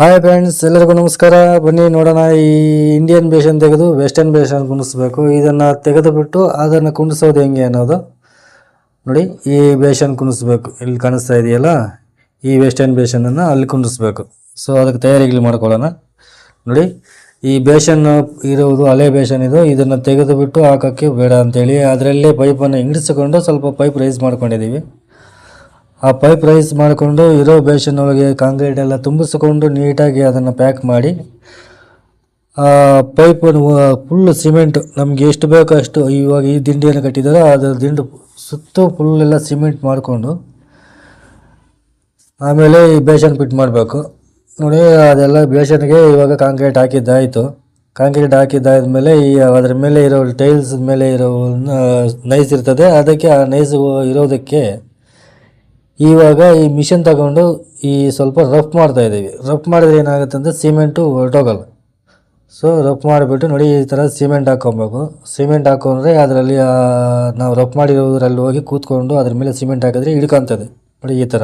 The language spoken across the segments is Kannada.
ಹಾಯ್ ಫ್ರೆಂಡ್ಸ್ ಎಲ್ಲರಿಗೂ ನಮಸ್ಕಾರ. ಬನ್ನಿ ನೋಡೋಣ ಈ ಇಂಡಿಯನ್ ಬೇಷನ್ ತೆಗೆದು ವೆಸ್ಟರ್ನ್ ಬೇಷನ್ ಕುಣಿಸ್ಬೇಕು ಇದನ್ನು ತೆಗೆದುಬಿಟ್ಟು ಅದನ್ನು ಕುಣಿಸೋದು ಹೆಂಗೆ ಅನ್ನೋದು. ನೋಡಿ, ಈ ಬೇಷನ್ ಕುಣಿಸ್ಬೇಕು ಇಲ್ಲಿ ಕಾಣಿಸ್ತಾ ಇದೆಯಲ್ಲ? ಈ ವೆಸ್ಟರ್ನ್ ಬೇಷನನ್ನು ಅಲ್ಲಿ ಕುಣಿಸ್ಬೇಕು ಸೊ ಅದಕ್ಕೆ ತಯಾರಿಗಳು ಮಾಡ್ಕೊಳ್ಳೋಣ. ನೋಡಿ, ಈ ಬೇಷನ್ ಇರುವುದು ಹಳೆ ಬೇಷನ್ ಇದು. ಇದನ್ನು ತೆಗೆದುಬಿಟ್ಟು ಹಾಕೋಕ್ಕೆ ಬೇಡ ಅಂತೇಳಿ. ಅದರಲ್ಲೇ ಪೈಪನ್ನು ಹಿಂಡಿಸಿಕೊಂಡು ಸ್ವಲ್ಪ ಪೈಪ್ ರೈಸ್ ಮಾಡ್ಕೊಂಡಿದ್ದೀವಿ. ಆ ಪೈಪ್ ರೈಸ್ ಮಾಡಿಕೊಂಡು ಇರೋ ಬೇಷನ್ ಒಳಗೆ ಕಾಂಕ್ರೀಟ್ ಎಲ್ಲ ತುಂಬಿಸಿಕೊಂಡು ನೀಟಾಗಿ ಅದನ್ನು ಪ್ಯಾಕ್ ಮಾಡಿ, ಆ ಪೈಪನ್ನು ಫುಲ್ ಸಿಮೆಂಟ್ ನಮಗೆ ಎಷ್ಟು ಬೇಕೋ ಅಷ್ಟು ಇವಾಗ ಈ ದಿಂಡಿಯನ್ನು ಕಟ್ಟಿದ್ದಾರೆ, ಅದರ ದಿಂಡು ಸುತ್ತು ಫುಲ್ ಎಲ್ಲ ಸಿಮೆಂಟ್ ಮಾಡಿಕೊಂಡು ಆಮೇಲೆ ಈ ಬೇಷನ್ ಫಿಟ್ ಮಾಡಬೇಕು. ನೋಡಿ, ಅದೆಲ್ಲ ಬೇಷನ್ಗೆ ಇವಾಗ ಕಾಂಕ್ರೀಟ್ ಹಾಕಿದ್ದಾಯಿತು. ಕಾಂಕ್ರೀಟ್ ಹಾಕಿದ್ದಾದ ಮೇಲೆ ಈ ಅದರ ಮೇಲೆ ಇರೋ ಟೈಲ್ಸ್ ಮೇಲೆ ಇರೋ ನೈಸ್ ಇರ್ತದೆ. ಅದಕ್ಕೆ ಆ ನೈಸ್ ಇರೋದಕ್ಕೆ ಇವಾಗ ಈ ಮಿಷನ್ ತಗೊಂಡು ಈ ಸ್ವಲ್ಪ ರಫ್ ಮಾಡ್ತಾ ಇದ್ದೀವಿ. ರಫ್ ಮಾಡಿದ್ರೆ ಏನಾಗುತ್ತೆ ಅಂದರೆ ಸಿಮೆಂಟು ಹೊರಟೋಗಲ್ಲ. ಸೊ ರಫ್ ಮಾಡಿಬಿಟ್ಟು ನೋಡಿ ಈ ಥರ ಸಿಮೆಂಟ್ ಹಾಕ್ಕೊಬೇಕು. ಸಿಮೆಂಟ್ ಹಾಕೊಂಡ್ರೆ ಅದರಲ್ಲಿ ನಾವು ರಫ್ ಮಾಡಿರೋದ್ರಲ್ಲಿ ಹೋಗಿ ಕೂತ್ಕೊಂಡು ಅದ್ರ ಮೇಲೆ ಸಿಮೆಂಟ್ ಹಾಕಿದ್ರೆ ಹಿಡ್ಕೊಂತದೆ. ನೋಡಿ ಈ ಥರ.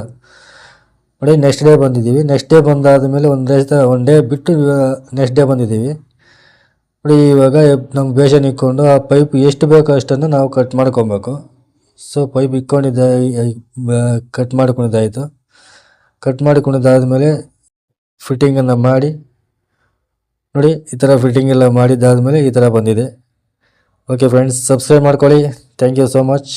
ನೋಡಿ ನೆಕ್ಸ್ಟ್ ಡೇ ಬಂದಿದ್ದೀವಿ. ನೆಕ್ಸ್ಟ್ ಡೇ ಬಂದಾದ ಮೇಲೆ ಒಂದು ಡೇ ಒನ್ ಡೇ ಬಿಟ್ಟು ನೆಕ್ಸ್ಟ್ ಡೇ ಬಂದಿದ್ದೀವಿ. ನೋಡಿ, ಇವಾಗ ನಮ್ಗೆ ಬೇಷನ್ ಇಕ್ಕೊಂಡು ಆ ಪೈಪ್ ಎಷ್ಟು ಬೇಕೋ ಅಷ್ಟನ್ನು ನಾವು ಕಟ್ ಮಾಡ್ಕೊಬೇಕು. ಸೊ ಪೈಪ್ ಇಕ್ಕೊಂಡಿದ್ದ ಕಟ್ ಮಾಡಿಕೊಂಡಿದ್ದಾಯಿತು. ಕಟ್ ಮಾಡಿಕೊಂಡಿದ್ದಾದಮೇಲೆ ಫಿಟ್ಟಿಂಗನ್ನು ಮಾಡಿ, ನೋಡಿ, ಈ ಥರ ಫಿಟ್ಟಿಂಗ್ ಎಲ್ಲ ಮಾಡಿದ್ದಾದಮೇಲೆ ಈ ಥರ ಬಂದಿದೆ. ಓಕೆ ಫ್ರೆಂಡ್ಸ್ ಸಬ್ಸ್ಕ್ರೈಬ್ ಮಾಡ್ಕೊಳ್ಳಿ. Thank you so much